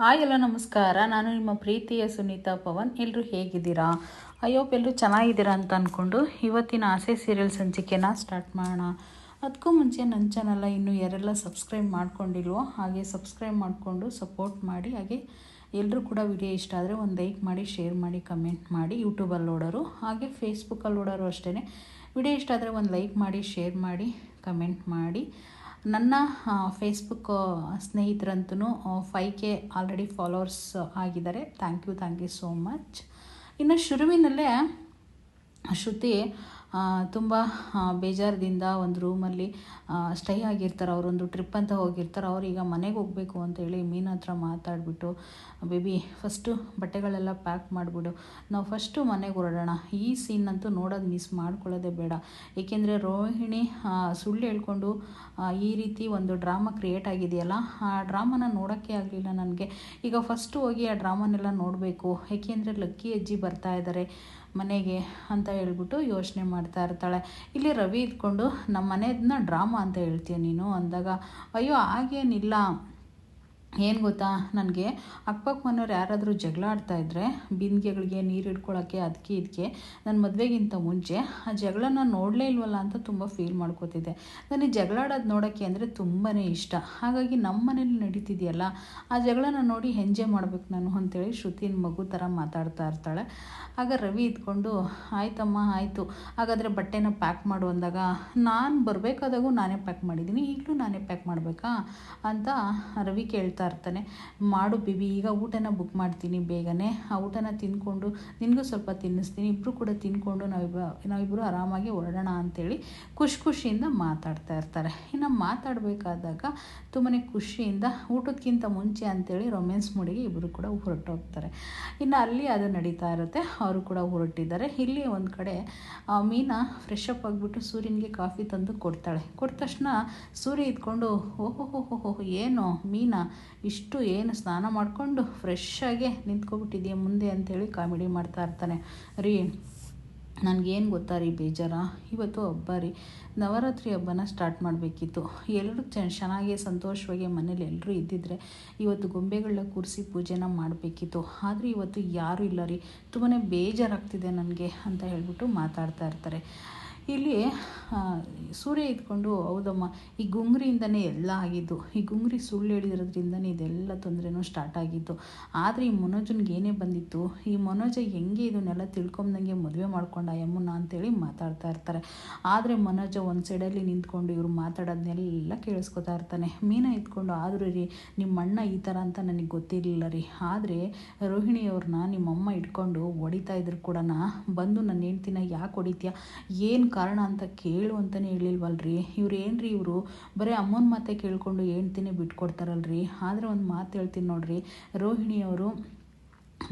Hi ಎಲ್ಲ ನಮಸ್ಕಾರ. ನಾನು ನಿಮ್ಮ ಪ್ರೀತಿಯ ಸುನೀತಾ ಪವನ್. ಎಲ್ಲರೂ ಹೇಗಿದ್ದೀರಾ? ಅಯ್ಯೋಪ್ ಎಲ್ಲರೂ ಚೆನ್ನಾಗಿದ್ದೀರಾ ಅಂತ ಅಂದ್ಕೊಂಡು ಇವತ್ತಿನ ಆಸೆ ಸೀರಿಯಲ್ ಸಂಚಿಕೆನ ಸ್ಟಾರ್ಟ್ ಮಾಡೋಣ. ಅದಕ್ಕೂ ಮುಂಚೆ ನನ್ನ ಚಾನಲ್ನ ಇನ್ನೂ ಯಾರೆಲ್ಲ ಸಬ್ಸ್ಕ್ರೈಬ್ ಮಾಡ್ಕೊಂಡಿಲ್ವೋ ಹಾಗೆ ಸಬ್ಸ್ಕ್ರೈಬ್ ಮಾಡಿಕೊಂಡು ಸಪೋರ್ಟ್ ಮಾಡಿ, ಹಾಗೆ ಎಲ್ಲರೂ ಕೂಡ ವಿಡಿಯೋ ಇಷ್ಟ ಆದರೆ ಒಂದು ಲೈಕ್ ಮಾಡಿ ಶೇರ್ ಮಾಡಿ ಕಮೆಂಟ್ ಮಾಡಿ ಯೂಟ್ಯೂಬಲ್ಲಿ ನೋಡೋರು, ಹಾಗೆ ಫೇಸ್ಬುಕ್ಕಲ್ಲಿ ನೋಡೋರು ಅಷ್ಟೇ ವಿಡಿಯೋ ಇಷ್ಟ ಆದರೆ ಒಂದು ಲೈಕ್ ಮಾಡಿ ಶೇರ್ ಮಾಡಿ ಕಮೆಂಟ್ ಮಾಡಿ. ನನ್ನ ಫೇಸ್ಬುಕ್ ಸ್ನೇಹಿತರಂತೂ ಫೈ ಕೆ ಆಲ್ರೆಡಿ ಫಾಲೋವರ್ಸ್ ಆಗಿದ್ದಾರೆ. Thank you thank you so much ಇನ್ನು ಶುರುವಿನಲ್ಲೇ, ಶ್ರುತಿ ತುಂಬ ಬೇಜಾರದಿಂದ ಒಂದು ರೂಮಲ್ಲಿ ಸ್ಟೇ ಆಗಿರ್ತಾರೆ. ಅವರೊಂದು ಟ್ರಿಪ್ ಅಂತ ಹೋಗಿರ್ತಾರೆ. ಅವ್ರು ಈಗ ಮನೆಗೆ ಹೋಗಬೇಕು ಅಂತೇಳಿ ಮೀನ ಹತ್ರ ಮಾತಾಡಿಬಿಟ್ಟು, ಬೇಬಿ ಫಸ್ಟು ಬಟ್ಟೆಗಳೆಲ್ಲ ಪ್ಯಾಕ್ ಮಾಡಿಬಿಡು. ನಾವು ಫಸ್ಟು ಮನೆಗೆ ಹೊರಡೋಣ. ಈ ಸೀನಂತೂ ನೋಡೋದು ಮಿಸ್ ಮಾಡ್ಕೊಳ್ಳೋದೇ ಬೇಡ. ಏಕೆಂದರೆ ರೋಹಿಣಿ ಸುಳ್ಳು ಹೇಳ್ಕೊಂಡು ಈ ರೀತಿ ಒಂದು ಡ್ರಾಮಾ ಕ್ರಿಯೇಟ್ ಆಗಿದೆಯಲ್ಲ, ಆ ಡ್ರಾಮಾನ ನೋಡೋಕ್ಕೆ ಆಗಲಿಲ್ಲ ನನಗೆ. ಈಗ ಫಸ್ಟು ಹೋಗಿ ಆ ಡ್ರಾಮಾನೆಲ್ಲ ನೋಡಬೇಕು. ಏಕೆಂದರೆ ಲಕ್ಕಿ ಅಜ್ಜಿ ಬರ್ತಾ ಇದ್ದಾರೆ ಮನೆಗೆ ಅಂತ ಹೇಳ್ಬಿಟ್ಟು ಯೋಚನೆ ಮಾಡ್ತಾ ಇರ್ತಾಳೆ. ಇಲ್ಲಿ ರವಿ ಇದ್ಕೊಂಡು ನಮ್ಮ ಮನೆಯದನ್ನ ಡ್ರಾಮಾ ಅಂತ ಹೇಳ್ತೀಯ ನೀನು? ಅಂದಾಗ, ಅಯ್ಯೋ, ಹಾಗೇನಿಲ್ಲ. ಏನು ಗೊತ್ತಾ? ನನಗೆ ಅಕ್ಕಪಕ್ಕ ಮನೆಯವ್ರು ಯಾರಾದರೂ ಜಗಳ ಆಡ್ತಾ ಇದ್ದರೆ ಬಿಂದಿಗೆಗಳಿಗೆ ನೀರು ಹಿಡ್ಕೊಳ್ಳೋಕ್ಕೆ ಅದಕ್ಕೆ ಇದಕ್ಕೆ ನನ್ನ ಮದುವೆಗಿಂತ ಮುಂಚೆ ಆ ಜಗಳನ್ನ ನೋಡಲೇ ಇಲ್ವಲ್ಲ ಅಂತ ತುಂಬ ಫೀಲ್ ಮಾಡ್ಕೋತಿದ್ದೆ. ನನಗೆ ಜಗಳ ಆಡೋದು ನೋಡೋಕ್ಕೆ ಅಂದರೆ ತುಂಬಾ ಇಷ್ಟ. ಹಾಗಾಗಿ ನಮ್ಮ ಮನೇಲಿ ನಡೀತಿದೆಯಲ್ಲ, ಆ ಜಗಳನ್ನ ನೋಡಿ ಎಂಜಾಯ್ ಮಾಡ್ಬೇಕು ನಾನು ಅಂತೇಳಿ ಶ್ರುತಿನ ಮಗು ಥರ ಮಾತಾಡ್ತಾ ಇರ್ತಾಳೆ. ಆಗ ರವಿ ಇದ್ಕೊಂಡು, ಆಯ್ತಮ್ಮ, ಆಯಿತು. ಹಾಗಾದರೆ ಬಟ್ಟೆನ ಪ್ಯಾಕ್ ಮಾಡು ಅಂದಾಗ, ನಾನು ಬರಬೇಕಾದಾಗೂ ನಾನೇ ಪ್ಯಾಕ್ ಮಾಡಿದ್ದೀನಿ, ಈಗಲೂ ನಾನೇ ಪ್ಯಾಕ್ ಮಾಡಬೇಕಾ? ಅಂತ ರವಿ ಕೇಳ್ತಾ ಇರ್ತಾನೆ, ಮಾಡು ಬಿಬಿ, ಈಗ ಊಟನ ಬುಕ್ ಮಾಡ್ತೀನಿ ಬೇಗನೆ. ಆ ಊಟನ ತಿಂದ್ಕೊಂಡು ನಿನಗೂ ಸ್ವಲ್ಪ ತಿನ್ನಿಸ್ತೀನಿ ಇಬ್ಬರು ಕೂಡ ತಿನ್ಕೊಂಡು ನಾವಿಬ್ಬ ನಾವಿಬ್ಬರು ಆರಾಮಾಗಿ ಹೊರಡೋಣ ಅಂಥೇಳಿ ಖುಷಿ ಖುಷಿಯಿಂದ ಮಾತಾಡ್ತಾ ಇರ್ತಾರೆ. ಇನ್ನು ಮಾತಾಡಬೇಕಾದಾಗ ತುಂಬನೇ ಖುಷಿಯಿಂದ ಊಟಕ್ಕಿಂತ ಮುಂಚೆ ಅಂತೇಳಿ ರೊಮ್ಯಾನ್ಸ್ ಮೂಡಿಗೆ ಇಬ್ಬರು ಕೂಡ ಹೊರಟೋಗ್ತಾರೆ. ಇನ್ನು ಅಲ್ಲಿ ಅದು ನಡೀತಾ ಇರುತ್ತೆ, ಅವರು ಕೂಡ ಹೊರಟಿದ್ದಾರೆ. ಇಲ್ಲಿ ಒಂದು ಕಡೆ ಮೀನಾ ಫ್ರೆಶ್ ಅಪ್ ಆಗಿಬಿಟ್ಟು ಸೂರ್ಯನಿಗೆ ಕಾಫಿ ತಂದು ಕೊಡ್ತಾಳೆ. ಕೊಟ್ಟ ತಕ್ಷಣ ಸೂರ್ಯ ಇದ್ಕೊಂಡು ಓಹೋ ಹೋ ಹೋ ಏನು ಮೀನಾ? ಇಷ್ಟು ಏನು ಸ್ನಾನ ಮಾಡಿಕೊಂಡು ಫ್ರೆಶ್ ಆಗಿ ನಿಂತ್ಕೊಬಿಟ್ಟಿದೆಯಾ ಮುಂದೆ ಅಂಥೇಳಿ ಕಾಮಿಡಿ ಮಾಡ್ತಾ ಇರ್ತಾನೆ. ರೀ, ನನಗೇನು ಗೊತ್ತಾ ರೀ ಬೇಜಾರ? ಇವತ್ತು ಹಬ್ಬ ರೀ. ನವರಾತ್ರಿ ಹಬ್ಬನ ಸ್ಟಾರ್ಟ್ ಮಾಡಬೇಕಿತ್ತು. ಎಲ್ಲರೂ ಚೆನ್ನಾಗಿ ಸಂತೋಷವಾಗಿ ಮನೇಲಿ ಎಲ್ಲರೂ ಇದ್ದಿದ್ರೆ ಇವತ್ತು ಗೊಂಬೆಗಳನ್ನ ಕೂರಿಸಿ ಪೂಜೆನ ಮಾಡಬೇಕಿತ್ತು. ಆದರೆ ಇವತ್ತು ಯಾರೂ ಇಲ್ಲ ರೀ. ತುಂಬಾ ಬೇಜಾರಾಗ್ತಿದೆ ನನಗೆ ಅಂತ ಹೇಳ್ಬಿಟ್ಟು ಮಾತಾಡ್ತಾ ಇರ್ತಾರೆ. ಇಲ್ಲಿ ಸೂರ್ಯ ಇದ್ಕೊಂಡು, ಹೌದಮ್ಮ, ಈ ಗುಂಗ್ರಿಯಿಂದನೇ ಎಲ್ಲ ಆಗಿದ್ದು, ಈ ಗುಂಗ್ರಿ ಸುಳ್ಳು ಹೇಳಿರೋದ್ರಿಂದನೇ ಇದೆಲ್ಲ ತೊಂದರೆನೂ ಸ್ಟಾರ್ಟ್ ಆಗಿತ್ತು ಆದರೆ ಈ ಮನೋಜನ್ಗೆ ಏನೇ ಬಂದಿತ್ತು, ಈ ಮನೋಜ ಹೆಂಗೆ ಇದನ್ನೆಲ್ಲ ತಿಳ್ಕೊಂಬಂಗೆ ಮದುವೆ ಮಾಡ್ಕೊಂಡ ಯಮ್ಮನ ಅಂತೇಳಿ ಮಾತಾಡ್ತಾ ಇರ್ತಾರೆ. ಆದರೆ ಮನೋಜ ಒಂದು ಸೈಡಲ್ಲಿ ನಿಂತ್ಕೊಂಡು ಇವರು ಮಾತಾಡೋದನ್ನೆಲ್ಲ ಕೇಳಿಸ್ಕೊತಾ ಇರ್ತಾನೆ. ಮೀನ ಇದ್ಕೊಂಡು, ಆದರೂ ರೀ ನಿಮ್ಮ ಅಣ್ಣ ಈ ಥರ ಅಂತ ನನಗೆ ಗೊತ್ತಿರಲಿಲ್ಲ ರೀ. ಆದರೆ ರೋಹಿಣಿಯವ್ರನ್ನ ನಿಮ್ಮಮ್ಮ ಇಟ್ಕೊಂಡು ಹೊಡಿತಾ ಇದ್ರು ಕೂಡ ಬಂದು ನನ್ನ ಹೆಂಡ್ತಿನ ಯಾಕೆ ಹೊಡಿತೀಯ? ಏನು ಕಾರಣ ಅಂತ ಕೇಳು ಅಂತಲೇ ಹೇಳಿಲ್ವಲ್ರಿ? ಇವ್ರು ಏನ್ರಿ ಇವರು? ಬರೀ ಅಮ್ಮನ ಮಾತೆ ಕೇಳಿಕೊಂಡು ಹೆಂಡ್ತಿನೇ ಬಿಟ್ಕೊಡ್ತಾರಲ್ರಿ? ಆದರೆ ಒಂದು ಮಾತು ಹೇಳ್ತೀನಿ ನೋಡ್ರಿ. ರೋಹಿಣಿಯವರು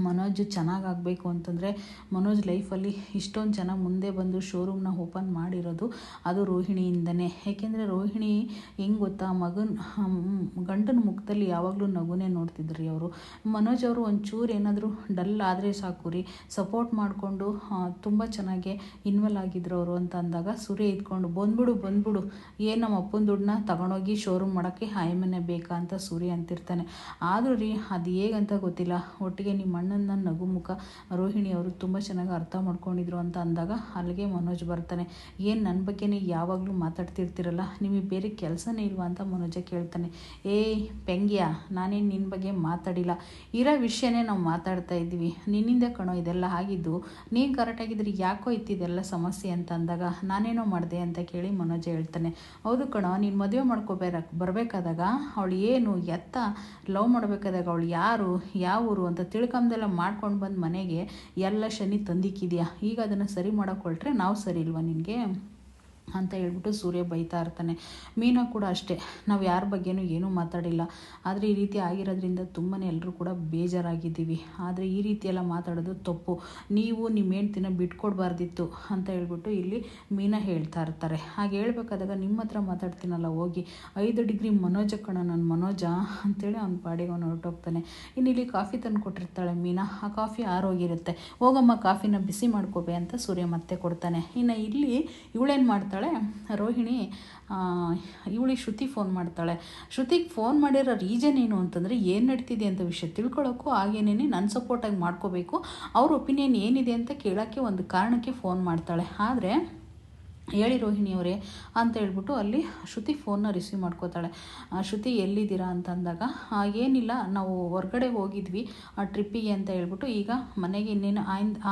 ಮನೋಜ್ ಚೆನ್ನಾಗಾಗಬೇಕು ಅಂತಂದರೆ ಮನೋಜ್ ಲೈಫಲ್ಲಿ ಇಷ್ಟೊಂದು ಜನ ಮುಂದೆ ಬಂದು ಶೋರೂಮ್ನ ಓಪನ್ ಮಾಡಿರೋದು ಅದು ರೋಹಿಣಿಯಿಂದನೇ. ಏಕೆಂದರೆ ರೋಹಿಣಿ ಹೆಂಗೆ ಗೊತ್ತಾ, ಮಗನ ಗಂಡನ ಮುಖದಲ್ಲಿ ಯಾವಾಗಲೂ ನಗುನೇ ರೀ ಅವರು. ಮನೋಜ್ ಅವರು ಒಂಚೂರು ಏನಾದರೂ ಡಲ್ ಆದರೆ ಸಾಕು ರೀ. ಸಪೋರ್ಟ್ ಮಾಡಿಕೊಂಡು ತುಂಬ ಚೆನ್ನಾಗಿ ಇನ್ವಾಲ್ವ್ ಆಗಿದ್ರು ಅವರು ಅಂತ ಅಂದಾಗ ಸೂರ್ಯ ಇದ್ಕೊಂಡು ಬಂದ್ಬಿಡು ಬಂದ್ಬಿಡು. ಏನು ನಮ್ಮ ಅಪ್ಪನ ದುಡ್ಡನ್ನ ತಗೊಂಡೋಗಿ ಶೋರೂಮ್ ಮಾಡೋಕ್ಕೆ ಹಾಯಮನೆ ಬೇಕಾ? ಅಂತ ಸೂರ್ಯ ಅಂತಿರ್ತಾನೆ. ಆದರೂ ರೀ, ಅದು ಹೇಗಂತ ಗೊತ್ತಿಲ್ಲ. ಒಟ್ಟಿಗೆ ನಿಮ್ಮ ಅಣ್ಣನ ನಗುಮುಖ ರೋಹಿಣಿ ಅವರು ತುಂಬ ಚೆನ್ನಾಗಿ ಅರ್ಥ ಮಾಡ್ಕೊಂಡಿದ್ರು ಅಂತ ಅಂದಾಗ ಅಲ್ಲಿಗೆ ಮನೋಜ್ ಬರ್ತಾನೆ. ಏನು ನನ್ನ ಬಗ್ಗೆನೇ ಯಾವಾಗಲೂ ಮಾತಾಡ್ತಿರ್ತಿರಲ್ಲ, ನಿಮಗೆ ಬೇರೆ ಕೆಲಸನೇ ಇಲ್ವಾ ಅಂತ ಮನೋಜ ಕೇಳ್ತಾನೆ. ಏಯ್ ಪೆಂಗ್ಯ, ನಾನೇನು ನಿನ್ನ ಬಗ್ಗೆ ಮಾತಾಡಿಲ್ಲ. ಇರೋ ವಿಷಯನೇ ನಾವು ಮಾತಾಡ್ತಾ ಇದ್ವಿ ನಿನ್ನಿಂದ ಕಣೋ, ಇದೆಲ್ಲ ಆಗಿದ್ದು ನೀನು ಕರೆಕ್ಟಾಗಿದ್ರೆ ಯಾಕೋ ಇತ್ತಿದೆಲ್ಲ ಸಮಸ್ಯೆ ಅಂತ ಅಂದಾಗ ನಾನೇನೋ ಮಾಡಿದೆ ಅಂತ ಕೇಳಿ ಮನೋಜ ಹೇಳ್ತಾನೆ. ಹೌದು ಕಣೋ, ನೀನು ಮದುವೆ ಮಾಡ್ಕೋಬೇರ, ಬರಬೇಕಾದಾಗ ಅವಳು ಏನು ಎತ್ತ ಲವ್ ಮಾಡಬೇಕಾದಾಗ ಅವಳು ಯಾರು, ಯಾವ ಊರು ಅಂತ ತಿಳ್ಕೊಂಬೆಲ್ಲ ಮಾಡ್ಕೊಂಡು ಬಂದು ಮನೆಗೆ, ಎಲ್ಲ ಶನಿ ತಂದಿಕ್ಕಿದೆಯಾ? ಈಗ ಅದನ್ನು ಸರಿ ಮಾಡೋಕೊಳ್ಟ್ರೆ ನಾವು ಸರಿ ಇಲ್ವಾ ನಿನಗೆ? ಅಂತ ಹೇಳ್ಬಿಟ್ಟು ಸೂರ್ಯ ಬೈತಾ ಇರ್ತಾನೆ. ಮೀನಾ ಕೂಡ ಅಷ್ಟೇ. ನಾವು ಯಾರ ಬಗ್ಗೆನೂ ಏನೂ ಮಾತಾಡಿಲ್ಲ. ಆದರೆ ಈ ರೀತಿ ಆಗಿರೋದ್ರಿಂದ ತುಂಬಾ ಎಲ್ಲರೂ ಕೂಡ ಬೇಜಾರಾಗಿದ್ದೀವಿ. ಆದರೆ ಈ ರೀತಿ ಎಲ್ಲ ಮಾತಾಡೋದು ತಪ್ಪು. ನೀವು ನಿಮ್ಮ ಹೆಂಡ್ತಿನ ಬಿಟ್ಕೊಡ್ಬಾರ್ದಿತ್ತು ಅಂತ ಹೇಳ್ಬಿಟ್ಟು ಇಲ್ಲಿ ಮೀನಾ ಹೇಳ್ತಾ ಇರ್ತಾರೆ. ಹಾಗೆ ಹೇಳ್ಬೇಕಾದಾಗ ನಿಮ್ಮ ಹತ್ರ ಮಾತಾಡ್ತೀನಲ್ಲ, ಹೋಗಿ. ಐದು ಡಿಗ್ರಿ ಮನೋಜ ಕಣ ನನ್ನ ಮನೋಜ ಅಂತೇಳಿ ಅವ್ನ ಪಾಡಿಗೆ ಅವ್ನು ಹೊರಟೋಗ್ತಾನೆ. ಇನ್ನು ಇಲ್ಲಿ ಕಾಫಿ ತಂದು ಕೊಟ್ಟಿರ್ತಾಳೆ ಮೀನಾ. ಆ ಕಾಫಿ ಆರೋಗಿರುತ್ತೆ ಹೋಗಮ್ಮ, ಕಾಫಿನ ಬಿಸಿ ಮಾಡ್ಕೋಬೇ ಅಂತ ಸೂರ್ಯ ಮತ್ತೆ ಕೊಡ್ತಾನೆ. ಇನ್ನು ಇಲ್ಲಿ ಇವಳೇನು ಮಾಡ್ತಾಳೆ? ಮಾಡ್ತಾಳೆ. ರೋಹಿಣಿ ಇವಳಿಗೆ ಶ್ರುತಿ ಫೋನ್ ಮಾಡ್ತಾಳೆ. ಶ್ರುತಿಗೆ ಫೋನ್ ಮಾಡಿರೋ ರೀಸನ್ ಏನು ಅಂತಂದರೆ ಏನು ನಡೀತಿದೆ ಅಂತ ವಿಷಯ ತಿಳ್ಕೊಳ್ಳೋಕ್ಕೂ ಹಾಗೇನೇ ನನ್ನ ಸಪೋರ್ಟಾಗಿ ಮಾಡ್ಕೋಬೇಕು. ಅವ್ರ ಒಪಿನಿಯನ್ ಏನಿದೆ ಅಂತ ಕೇಳೋಕ್ಕೆ ಒಂದು ಕಾರಣಕ್ಕೆ ಫೋನ್ ಮಾಡ್ತಾಳೆ. ಆದರೆ ಹೇಳಿ ರೋಹಿಣಿ ಅವರೇ ಅಂತ ಹೇಳ್ಬಿಟ್ಟು ಅಲ್ಲಿ ಶ್ರುತಿ ಫೋನ್ನ ರಿಸೀವ್ ಮಾಡ್ಕೋತಾಳೆ ಶ್ರುತಿ ಎಲ್ಲಿದ್ದೀರಾ ಅಂತ ಅಂದಾಗ ಏನಿಲ್ಲ, ನಾವು ಹೊರ್ಗಡೆ ಹೋಗಿದ್ವಿ, ಆ ಟ್ರಿಪ್ಪಿಗೆ ಅಂತ ಹೇಳ್ಬಿಟ್ಟು ಈಗ ಮನೆಗೆ ಇನ್ನೇನು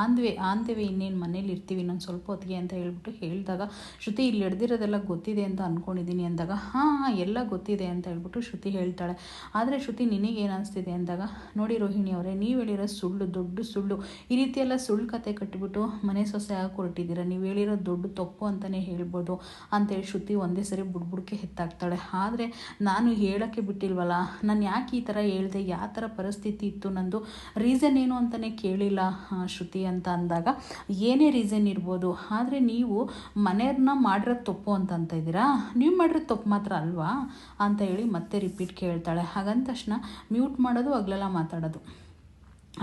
ಆಂದ್ವೆ ವೇ ಆನ್ ಇನ್ನೇನು ಮನೇಲಿ ಇರ್ತೀವಿ ನಾನು ಸ್ವಲ್ಪ ಹೊತ್ತಿಗೆ ಅಂತ ಹೇಳ್ಬಿಟ್ಟು ಹೇಳಿದಾಗ, ಶ್ರುತಿ ಇಲ್ಲಿ ಹಿಡ್ದಿರೋದೆಲ್ಲ ಗೊತ್ತಿದೆ ಅಂತ ಅಂದ್ಕೊಂಡಿದ್ದೀನಿ ಅಂದಾಗ, ಹಾಂ ಎಲ್ಲ ಗೊತ್ತಿದೆ ಅಂತ ಹೇಳ್ಬಿಟ್ಟು ಶ್ರುತಿ ಹೇಳ್ತಾಳೆ. ಆದರೆ ಶ್ರುತಿ ನಿನಗೇನು ಅನಿಸ್ತಿದೆ ಅಂದಾಗ, ನೋಡಿ ರೋಹಿಣಿ ಅವರೇ, ನೀವು ಹೇಳಿರೋ ಸುಳ್ಳು ದೊಡ್ಡ ಸುಳ್ಳು, ಈ ರೀತಿಯೆಲ್ಲ ಸುಳ್ಳು ಕತೆ ಕಟ್ಟಿಬಿಟ್ಟು ಮನೆ ಸೊಸೆ ಹಾಕಿ ನೀವು ಹೇಳಿರೋ ದೊಡ್ಡ ತಪ್ಪು ಅಂತಲೇ ಹೇಳ್ಬೋದು. ಅಂತೇಳಿ ಶ್ರುತಿ ಒಂದೇ ಸರಿ ಬುಡ್ಬುಡ್ಕೆ ಹೆತ್ತಾಗ್ತಾಳೆ ಆದರೆ ನಾನು ಹೇಳೋಕ್ಕೆ ಬಿಟ್ಟಿಲ್ವಲ್ಲ? ನಾನು ಯಾಕೆ ಈ ಥರ ಹೇಳಿದೆ? ಯಾವ ಥರ ಪರಿಸ್ಥಿತಿ ಇತ್ತು? ನಂದು ರೀಸನ್ ಏನು ಅಂತಲೇ ಕೇಳಿಲ್ಲ ಶ್ರುತಿ ಅಂತ ಅಂದಾಗ. ಏನೇ ರೀಸನ್ ಇರ್ಬೋದು. ಆದರೆ ನೀವು ಮನೆಯವ್ರನ್ನ ಮಾಡಿರೋದು ತಪ್ಪು ಅಂತ ಅಂತ ಇದ್ದೀರಾ? ನೀವು ಮಾಡಿರೋ ತಪ್ಪು ಮಾತ್ರ ಅಲ್ವಾ? ಅಂತ ಹೇಳಿ ಮತ್ತೆ ರಿಪೀಟ್ ಕೇಳ್ತಾಳೆ. ಹಾಗಂದ ತಕ್ಷಣ ಮ್ಯೂಟ್ ಮಾಡೋದು, ಹಗ್ಲೆಲ್ಲ ಮಾತಾಡೋದು.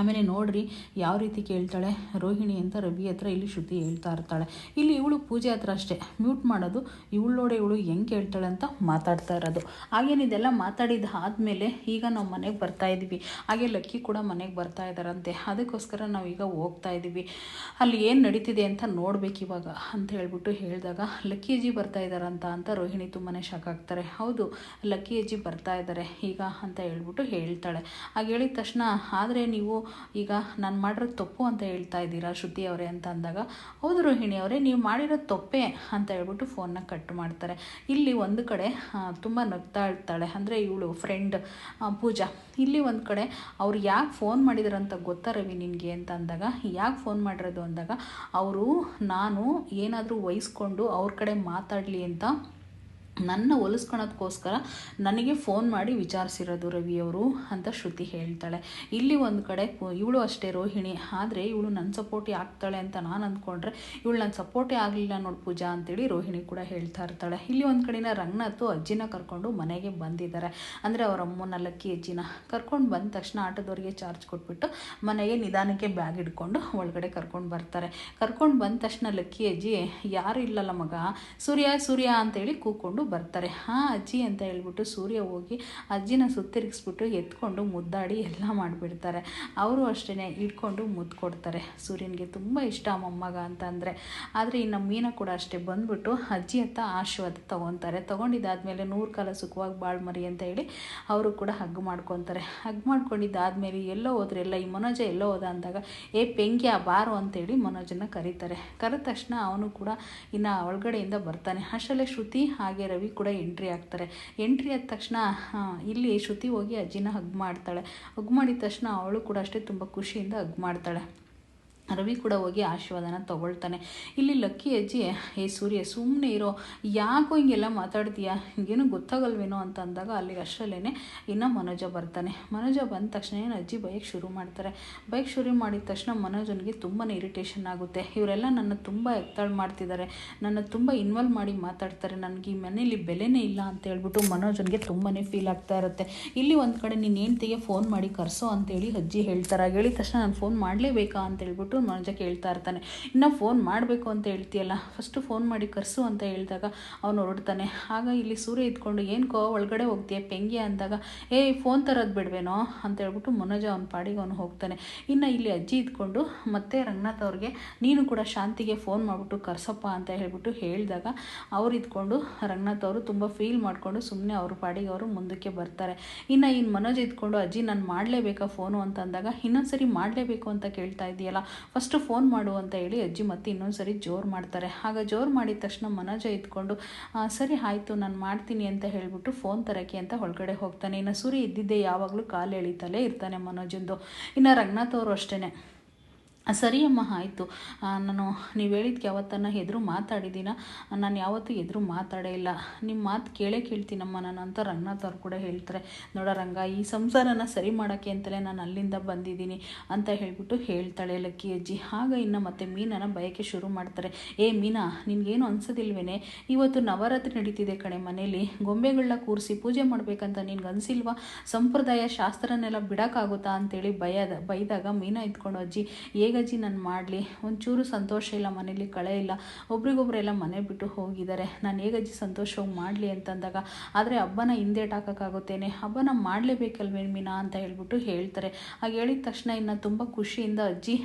ಆಮೇಲೆ ನೋಡ್ರಿ ಯಾವ ರೀತಿ ಕೇಳ್ತಾಳೆ. ರೋಹಿಣಿ ಅಂತ ರವಿ ಹತ್ರ ಇಲ್ಲಿ ಶ್ರುತಿ ಹೇಳ್ತಾ ಇರ್ತಾಳೆ. ಇಲ್ಲಿ ಇವಳು ಪೂಜೆ ಹತ್ರ ಅಷ್ಟೇ. ಮ್ಯೂಟ್ ಮಾಡೋದು, ಇವಳು ನೋಡಿ ಇವಳು ಹೆಂಗೆ ಕೇಳ್ತಾಳೆ ಅಂತ ಮಾತಾಡ್ತಾ ಇರೋದು. ಹಾಗೇನಿದೆಲ್ಲ ಮಾತಾಡಿದ ಆದಮೇಲೆ ಈಗ ನಾವು ಮನೆಗೆ ಬರ್ತಾ ಇದ್ದೀವಿ ಹಾಗೆ ಲಕ್ಕಿ ಕೂಡ ಮನೆಗೆ ಬರ್ತಾ ಇದ್ದಾರಂತೆ ಅದಕ್ಕೋಸ್ಕರ ನಾವು ಈಗ ಹೋಗ್ತಾ ಇದ್ದೀವಿ ಅಲ್ಲಿ ಏನು ನಡೀತಿದೆ ಅಂತ ನೋಡ್ಬೇಕು ಇವಾಗ ಅಂತ ಹೇಳ್ಬಿಟ್ಟು ಹೇಳಿದಾಗ, ಲಕ್ಕಿ ಅಜ್ಜಿ ಬರ್ತಾ ಇದ್ದಾರಂತ ಅಂತ ರೋಹಿಣಿ ತುಂಬಾ ಶಾಕ್ ಆಗ್ತಾರೆ. ಹೌದು, ಲಕ್ಕಿ ಅಜ್ಜಿ ಬರ್ತಾ ಇದ್ದಾರೆ ಈಗ ಅಂತ ಹೇಳ್ಬಿಟ್ಟು ಹೇಳ್ತಾಳೆ. ಹಾಗೆ ಹೇಳಿದ ತಕ್ಷಣ, ಆದರೆ ನೀವು ಈಗ ನಾನು ಮಾಡಿರೋ ತಪ್ಪು ಅಂತ ಹೇಳ್ತಾ ಇದ್ದೀರಾ ಶ್ರುತಿ ಅವರೇ ಅಂತ ಅಂದಾಗ, ಹೌದು ರೋಹಿಣಿ ಅವರೇ, ನೀವು ಮಾಡಿರೋ ತಪ್ಪೇ ಅಂತ ಹೇಳ್ಬಿಟ್ಟು ಫೋನ್ನ ಕಟ್ ಮಾಡ್ತಾರೆ. ಇಲ್ಲಿ ಒಂದು ಕಡೆ ತುಂಬ ನಗ್ತಾ ಇರ್ತಾಳೆ. ಅಂದರೆ ಇವಳು ಫ್ರೆಂಡ್ ಪೂಜಾ. ಇಲ್ಲಿ ಒಂದು ಕಡೆ, ಅವ್ರು ಯಾಕೆ ಫೋನ್ ಮಾಡಿದಾರಂತ ಗೊತ್ತಾ ರವಿ ನಿನಗೆ ಅಂತ ಅಂದಾಗ, ಯಾಕೆ ಫೋನ್ ಮಾಡಿರೋದು ಅಂದಾಗ, ಅವರು, ನಾನು ಏನಾದರೂ ವಹಿಸ್ಕೊಂಡು ಅವ್ರ ಕಡೆ ಮಾತಾಡಲಿ ಅಂತ ನನ್ನ ಹೊಲಿಸ್ಕೊಳೋದಕ್ಕೋಸ್ಕರ ನನಗೆ ಫೋನ್ ಮಾಡಿ ವಿಚಾರಿಸಿರೋದು ರವಿಯವರು ಅಂತ ಶ್ರುತಿ ಹೇಳ್ತಾಳೆ. ಇಲ್ಲಿ ಒಂದು ಕಡೆ ಇವಳು ಅಷ್ಟೇ ರೋಹಿಣಿ. ಆದರೆ ಇವಳು ನನ್ನ ಸಪೋರ್ಟಿ ಆಗ್ತಾಳೆ ಅಂತ ನಾನು ಅಂದ್ಕೊಂಡ್ರೆ ಇವಳು ನನ್ನ ಸಪೋರ್ಟೇ ಆಗಲಿಲ್ಲ ನೋಡಿ ಪೂಜಾ ಅಂತೇಳಿ ರೋಹಿಣಿ ಕೂಡ ಹೇಳ್ತಾ ಇರ್ತಾಳೆ. ಇಲ್ಲಿ ಒಂದು ಕಡೆನ ರಂಗನಾಥು ಅಜ್ಜಿನ ಕರ್ಕೊಂಡು ಮನೆಗೆ ಬಂದಿದ್ದಾರೆ. ಅಂದರೆ ಅವರ ಅಮ್ಮನ ಲಕ್ಕಿ ಅಜ್ಜಿನ ಕರ್ಕೊಂಡು ಬಂದ ತಕ್ಷಣ ಆಟೋದವ್ರಿಗೆ ಚಾರ್ಜ್ ಕೊಟ್ಬಿಟ್ಟು ಮನೆಗೆ ನಿಧಾನಕ್ಕೆ ಬ್ಯಾಗ್ ಇಟ್ಕೊಂಡು ಒಳಗಡೆ ಕರ್ಕೊಂಡು ಬರ್ತಾರೆ. ಕರ್ಕೊಂಡು ಬಂದ ತಕ್ಷಣ ಲಕ್ಕಿ ಅಜ್ಜಿ, ಯಾರು ಇಲ್ಲಲ್ಲ ಮಗ? ಸೂರ್ಯ ಸೂರ್ಯ ಅಂತೇಳಿ ಕೂಕೊಂಡು ಬರ್ತಾರೆ. ಹಾಂ, ಅಜ್ಜಿ ಅಂತ ಹೇಳ್ಬಿಟ್ಟು ಸೂರ್ಯ ಹೋಗಿ ಅಜ್ಜಿನ ಸುತ್ತಿರಿಗಿಸ್ಬಿಟ್ಟು ಎತ್ಕೊಂಡು ಮುದ್ದಾಡಿ ಎಲ್ಲ ಮಾಡಿಬಿಡ್ತಾರೆ. ಅವರು ಅಷ್ಟೇ ಇಟ್ಕೊಂಡು ಮುದ್ದು ಕೊಡ್ತಾರೆ ಸೂರ್ಯನಿಗೆ ತುಂಬ ಇಷ್ಟ ಮೊಮ್ಮಗ ಅಂತ ಅಂದರೆ. ಆದರೆ ಇನ್ನು ಮೀನ ಕೂಡ ಅಷ್ಟೇ ಬಂದ್ಬಿಟ್ಟು ಅಜ್ಜಿ ಅಂತ ಆಶೀರ್ವಾದ ತೊಗೊತಾರೆ. ತೊಗೊಂಡಿದ್ದಾದ್ಮೇಲೆ ನೂರು ಕಾಲ ಸುಖವಾಗಿ ಬಾಳ್ ಮರಿ ಅಂತ ಹೇಳಿ ಅವರು ಕೂಡ ಹಗ್ ಮಾಡ್ಕೊತಾರೆ. ಹಗ್ ಮಾಡ್ಕೊಂಡಿದ್ದಾದ್ಮೇಲೆ ಎಲ್ಲೋ ಹೋದ್ರೆ ಎಲ್ಲ ಈ ಮನೋಜ ಎಲ್ಲೋ ಹೋದ ಅಂದಾಗ, ಏ ಪೆಂಗ್ಯ, ಬಾರು ಅಂತೇಳಿ ಮನೋಜನ ಕರೀತಾರೆ. ಕರೆದ ತಕ್ಷಣ ಅವನು ಕೂಡ ಇನ್ನು ಒಳಗಡೆಯಿಂದ ಬರ್ತಾನೆ. ಅಷ್ಟರಲ್ಲೇ ಶ್ರುತಿ ಹಾಗೆ ರವಿ ಕೂಡ ಎಂಟ್ರಿ ಆಗ್ತಾರೆ. ಎಂಟ್ರಿ ಆದ ತಕ್ಷಣ ಇಲ್ಲಿ ಶ್ರುತಿ ಹೋಗಿ ಅಜ್ಜಿನ ಹಗ್ ಮಾಡ್ತಾಳೆ. ಹಗ್ ಮಾಡಿದ ತಕ್ಷಣ ಅವಳು ಕೂಡ ಅಷ್ಟೇ ತುಂಬ ಖುಷಿಯಿಂದ ಹಗ್ ಮಾಡ್ತಾಳೆ. ರವಿ ಕೂಡ ಹೋಗಿ ಆಶೀರ್ವಾದನ ತಗೊಳ್ತಾನೆ. ಇಲ್ಲಿ ಲಕ್ಕಿ ಅಜ್ಜಿ ಏ ಸೂರ್ಯ ಸುಮ್ಮನೆ ಇರೋ, ಯಾಕೋ ಹಿಂಗೆಲ್ಲ ಮಾತಾಡ್ತೀಯಾ? ಹಿಂಗೇನು ಗೊತ್ತಾಗಲ್ವೇನೋ? ಅಂತ ಅಂದಾಗ ಅಲ್ಲಿಗೆ ಅಷ್ಟರಲ್ಲೇ ಇನ್ನು ಮನೋಜ ಬರ್ತಾನೆ. ಮನೋಜ ಬಂದ ತಕ್ಷಣ ಏನು ಅಜ್ಜಿ ಬೈಕ್ ಶುರು ಮಾಡ್ತಾರೆ? ಬೈಕ್ ಶುರು ಮಾಡಿದ ತಕ್ಷಣ ಮನೋಜನಿಗೆ ತುಂಬಾ ಇರಿಟೇಷನ್ ಆಗುತ್ತೆ. ಇವರೆಲ್ಲ ನನ್ನ ತುಂಬ ಎತ್ತಾಳು ಮಾಡ್ತಿದ್ದಾರೆ ನನ್ನ ತುಂಬ ಇನ್ವಾಲ್ವ್ ಮಾಡಿ ಮಾತಾಡ್ತಾರೆ. ನನಗೆ ಈ ಮನೇಲಿ ಬೆಲೆನೇ ಇಲ್ಲ ಅಂತ ಹೇಳ್ಬಿಟ್ಟು ಮನೋಜನಿಗೆ ತುಂಬಾ ಫೀಲ್ ಆಗ್ತಾ ಇರುತ್ತೆ. ಇಲ್ಲಿ ಒಂದು ಕಡೆ ನೀನು ಹೆಂಡ್ತಿಗೆ ಫೋನ್ ಮಾಡಿ ಕರೆಸೋ ಅಂತೇಳಿ ಅಜ್ಜಿ ಹೇಳ್ತಾರೆ. ಹೇಳಿದ ತಕ್ಷಣ ನಾನು ಫೋನ್ ಮಾಡಲೇಬೇಕಾ ಅಂತ ಹೇಳ್ಬಿಟ್ಟು ಮನೋಜ ಕೇಳ್ತಾ ಇರ್ತಾನೆ. ಇನ್ನು ಫೋನ್ ಮಾಡಬೇಕು ಅಂತ ಹೇಳ್ತೀಯಲ್ಲ ಫಸ್ಟು ಫೋನ್ ಮಾಡಿ ಕರ್ಸು ಅಂತ ಹೇಳಿದಾಗ ಅವನು ಹೊರಡ್ತಾನೆ. ಆಗ ಇಲ್ಲಿ ಸೂರ್ಯ ಇದ್ಕೊಂಡು ಏನ್ಕೋ ಒಳಗಡೆ ಹೋಗ್ತೀಯ ಪೆಂಗಿ ಅಂದಾಗ ಏಯ್ ಫೋನ್ ತರೋದು ಬಿಡ್ಬೇನೋ ಅಂತ ಹೇಳ್ಬಿಟ್ಟು ಮನೋಜ ಅವನ ಪಾಡಿಗೆ ಅವನು ಹೋಗ್ತಾನೆ. ಇನ್ನು ಇಲ್ಲಿ ಅಜ್ಜಿ ಇದ್ಕೊಂಡು, ಮತ್ತೆ ರಂಗನಾಥ್ ಅವ್ರಿಗೆ, ನೀನು ಕೂಡ ಶಾಂತಿಗೆ ಫೋನ್ ಮಾಡಿಬಿಟ್ಟು ಕರ್ಸಪ್ಪ ಅಂತ ಹೇಳ್ಬಿಟ್ಟು ಹೇಳಿದಾಗ, ಅವ್ರು ಇದ್ಕೊಂಡು ರಂಗನಾಥ್ ಅವರು ತುಂಬ ಫೀಲ್ ಮಾಡಿಕೊಂಡು ಸುಮ್ಮನೆ ಅವ್ರ ಪಾಡಿಗೆ ಅವರು ಮುಂದಕ್ಕೆ ಬರ್ತಾರೆ. ಇನ್ನು ಇನ್ನು ಮನೋಜ್ ಇದ್ಕೊಂಡು, ಅಜ್ಜಿ, ನಾನು ಮಾಡಲೇಬೇಕಾ ಫೋನು? ಅಂತ ಅಂದಾಗ, ಇನ್ನೊಂದ್ಸರಿ ಮಾಡಲೇಬೇಕು ಅಂತ ಕೇಳ್ತಾ ಇದೆಯಲ್ಲ ಫಸ್ಟು ಫೋನ್ ಮಾಡು ಅಂತ ಹೇಳಿ ಅಜ್ಜಿ ಮತ್ತೆ ಇನ್ನೊಂದು ಸರಿ ಜೋರು ಮಾಡ್ತಾರೆ. ಆಗ ಜೋರು ಮಾಡಿದ ತಕ್ಷಣ ಮನೋಜ ಇದ್ಕೊಂಡು ಸರಿ ಆಯಿತು, ನಾನು ಮಾಡ್ತೀನಿ ಅಂತ ಹೇಳಿಬಿಟ್ಟು ಫೋನ್ ತರಕ್ಕೆ ಅಂತ ಒಳಗಡೆ ಹೋಗ್ತಾನೆ. ಇನ್ನು ಸುರಿ ಇದ್ದಿದ್ದೆ ಯಾವಾಗಲೂ ಕಾಲು ಎಳಿತಲೇ ಇರ್ತಾನೆ ಮನೋಜಂದು. ಇನ್ನು ರಂಗನಾಥ್ ಅವರು ಅಷ್ಟೇ ಸರಿ ಅಮ್ಮ, ಆಯಿತು. ನಾನು, ನೀವು ಹೇಳಿದ್ಕೆ ಯಾವತ್ತನ್ನು ಎದುರು ಮಾತಾಡಿದ್ದೀನ ನಾನು ಯಾವತ್ತೂ ಎದುರು ಮಾತಾಡೇ ಇಲ್ಲ. ನಿಮ್ಮ ಮಾತು ಕೇಳೇ ಕೇಳ್ತೀನಮ್ಮ ನಾನು ಅಂತ ರಂಗನಾಥ್ ಅವ್ರು ಕೂಡ ಹೇಳ್ತಾರೆ. ನೋಡ ರಂಗ, ಈ ಸಂಸಾರನ ಸರಿ ಮಾಡೋಕ್ಕೆ ಅಂತಲೇ ನಾನು ಅಲ್ಲಿಂದ ಬಂದಿದ್ದೀನಿ ಅಂತ ಹೇಳ್ಬಿಟ್ಟು ಹೇಳ್ತಾಳೆ ಲಕ್ಕಿ ಅಜ್ಜಿ. ಆಗ ಇನ್ನು ಮತ್ತೆ ಮೀನನ್ನು ಬಯಕೆ ಶುರು ಮಾಡ್ತಾರೆ. ಏ, ಮೀನಾ, ನಿನಗೇನು ಅನ್ಸೋದಿಲ್ವೇನೆ? ಇವತ್ತು ನವರಾತ್ರಿ ನಡೀತಿದೆ ಕಣೆ ಮನೇಲಿ. ಗೊಂಬೆಗಳನ್ನ ಕೂರಿಸಿ ಪೂಜೆ ಮಾಡಬೇಕಂತ ನಿನ್ಗೆ ಅನಿಸಿಲ್ವಾ? ಸಂಪ್ರದಾಯ ಶಾಸ್ತ್ರನೆಲ್ಲ ಬಿಡೋಕ್ಕಾಗುತ್ತಾ ಅಂತೇಳಿ ಬಯದ, ಬೈದಾಗ ಮೀನಾ ಇದ್ಕೊಂಡು ಅಜ್ಜಿ, ಹೇಗೆ ಹೇಗಜ್ಜಿ ನಾನು ಮಾಡಲಿ. ಒಂಚೂರು ಸಂತೋಷ ಇಲ್ಲ, ಮನೇಲಿ ಕಳೆ ಇಲ್ಲ. ಒಬ್ರಿಗೊಬ್ರೆಲ್ಲ ಮನೆ ಬಿಟ್ಟು ಹೋಗಿದ್ದಾರೆ. ನಾನು ಹೇಗಜ್ಜಿ ಸಂತೋಷವಾಗಿ ಮಾಡಲಿ ಅಂತಂದಾಗ, ಆದರೆ ಹಬ್ಬನ ಹಿಂದೇಟ್ ಹಾಕೋಕ್ಕಾಗುತ್ತೇನೆ ಹಬ್ಬನ ಮಾಡಲೇಬೇಕಲ್ವೇ ಮೀನಾ ಅಂತ ಹೇಳ್ಬಿಟ್ಟು ಹೇಳ್ತಾರೆ. ಹಾಗೆ ಹೇಳಿದ ತಕ್ಷಣ ಇನ್ನು ತುಂಬ ಖುಷಿಯಿಂದ ಅಜ್ಜಿ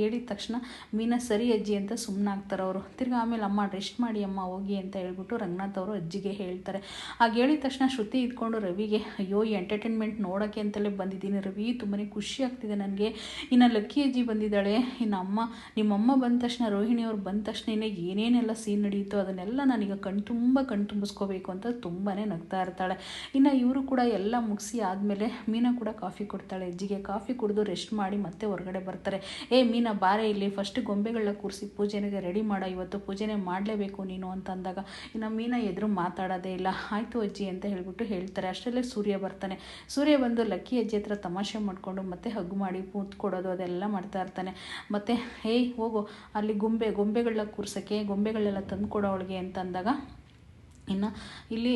ಹೇಳಿದ ತಕ್ಷಣ ಮೀನಾ, ಸರಿ ಅಜ್ಜಿ ಅಂತ ಸುಮ್ಮನಾಗ್ತಾರೆ ಅವರು. ತಿರ್ಗಿ ಆಮೇಲೆ, ಅಮ್ಮ ರೆಸ್ಟ್ ಮಾಡಿ, ಅಮ್ಮ, ಹೋಗಿ ಅಂತ ಹೇಳ್ಬಿಟ್ಟು ರಂಗನಾಥ್ ಅವರು ಅಜ್ಜಿಗೆ ಹೇಳ್ತಾರೆ. ಹಾಗೆ ಹೇಳಿದ ತಕ್ಷಣ ಶ್ರುತಿ ಇದ್ಕೊಂಡು ರವಿಗೆ, ಅಯ್ಯೋ ಎಂಟರ್ಟೈನ್ಮೆಂಟ್ ನೋಡೋಕ್ಕೆ ಅಂತಲೇ ಬಂದಿದ್ದೀನಿ ರವಿ. ತುಂಬಾ ಖುಷಿ ಆಗ್ತಿದೆ ನನಗೆ. ಇನ್ನು ಲಕ್ಕಿ ಅಜ್ಜಿ ಬಂದಿದ್ದಾಳೆ. ಇನ್ನು ಅಮ್ಮ, ನಿಮ್ಮಮ್ಮ ಬಂದ ತಕ್ಷಣ, ರೋಹಿಣಿ ಅವ್ರು ಬಂದ ತಕ್ಷಣ ಏನೇನೆಲ್ಲ ಸೀನ್ ನಡೆಯುತ್ತೋ ಅದನ್ನೆಲ್ಲ ನಾನೀಗ ಕಣ್ ತುಂಬ ಕಣ್ ತುಂಬಿಸ್ಕೋಬೇಕು ಅಂತ ತುಂಬಾ ನಗ್ತಾ ಇರ್ತಾಳೆ. ಇನ್ನು ಇವರು ಕೂಡ ಎಲ್ಲ ಮುಗಿಸಿ ಆದಮೇಲೆ ಮೀನಾ ಕೂಡ ಕಾಫಿ ಕೊಡ್ತಾಳೆ. ಅಜ್ಜಿಗೆ ಕಾಫಿ ಕುಡಿದು ರೆಸ್ಟ್ ಮಾಡಿ ಮತ್ತೆ ಹೊರಗಡೆ ಬರ್ತಾರೆ. ಏ ಮೀನಾ, ಬಾರೆ ಇಲ್ಲಿ ಫಸ್ಟ್ ಗೊಂಬೆಗಳನ್ನ ಕೂರಿಸಿ ಪೂಜೆಗೆ ರೆಡಿ ಮಾಡೋ, ಇವತ್ತು ಪೂಜೆನೆ ಮಾಡಲೇಬೇಕು ನೀನು ಅಂತ ಅಂದಾಗ. ಇನ್ನು ಮೀನಾ ಎದುರು ಮಾತಾಡೋದೇ ಇಲ್ಲ. ಆಯಿತು ಅಜ್ಜಿ ಅಂತ ಹೇಳಿಬಿಟ್ಟು ಹೇಳ್ತಾರೆ. ಅಷ್ಟರಲ್ಲೇ ಸೂರ್ಯ ಬರ್ತಾನೆ. ಸೂರ್ಯ ಬಂದು ಲಕ್ಕಿ ಅಜ್ಜಿ ಹತ್ರ ತಮಾಷೆ ಮಾಡಿಕೊಂಡು ಮತ್ತೆ ಹಗ್ಗು ಮಾಡಿ ಪೂತ್ ಕೊಡೋದು ಅದೆಲ್ಲ ಮಾಡ್ತಾ ಇರ್ತಾನೆ. ಮತ್ತು ಹೇಯ್ ಹೋಗು ಅಲ್ಲಿ ಗೊಂಬೆ ಗೊಂಬೆಗಳನ್ನ ಕೂರ್ಸೋಕ್ಕೆ ಗೊಂಬೆಗಳೆಲ್ಲ ತಂದು ಕೊಡೋ ಅವಳಿಗೆ ಅಂತ ಅಂದಾಗ ಇನ್ನು ಇಲ್ಲಿ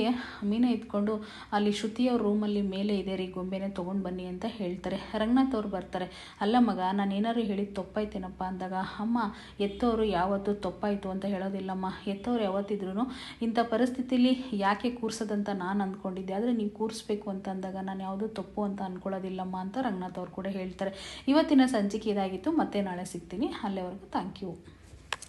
ಮೀನ ಇದ್ಕೊಂಡು ಅಲ್ಲಿ ಶ್ರುತಿಯವ್ರ ರೂಮಲ್ಲಿ ಮೇಲೆ ಇದೆ ರೀ, ಗೊಂಬೆನೇ ತೊಗೊಂಡು ಬನ್ನಿ ಅಂತ ಹೇಳ್ತಾರೆ. ರಂಗನಾಥ್ ಅವ್ರು ಬರ್ತಾರೆ. ಅಲ್ಲ ಮಗ, ನಾನು ಏನಾದ್ರು ಹೇಳಿದ ತಪ್ಪಾಯ್ತೇನಪ್ಪ ಅಂದಾಗ, ಅಮ್ಮ ಎತ್ತವರು ಯಾವತ್ತು ತಪ್ಪಾಯಿತು ಅಂತ ಹೇಳೋದಿಲ್ಲಮ್ಮ. ಎತ್ತವ್ರು ಯಾವತ್ತಿದ್ರು ಇಂಥ ಪರಿಸ್ಥಿತಿಲಿ ಯಾಕೆ ಕೂರ್ಸೋದಂತ ನಾನು ಅಂದ್ಕೊಂಡಿದ್ದೆ. ಆದರೆ ನೀವು ಕೂರಿಸ್ಬೇಕು ಅಂತ ಅಂದಾಗ ನಾನು ಯಾವುದು ತಪ್ಪು ಅಂತ ಅಂದ್ಕೊಳ್ಳೋದಿಲ್ಲಮ್ಮ ಅಂತ ರಂಗನಾಥ್ ಅವ್ರು ಕೂಡ ಹೇಳ್ತಾರೆ. ಇವತ್ತಿನ ಸಂಚಿಕೆ ಇದಾಗಿತ್ತು. ಮತ್ತೆ ನಾಳೆ ಸಿಗ್ತೀನಿ. ಅಲ್ಲಿವರೆಗೂ ಥ್ಯಾಂಕ್ ಯು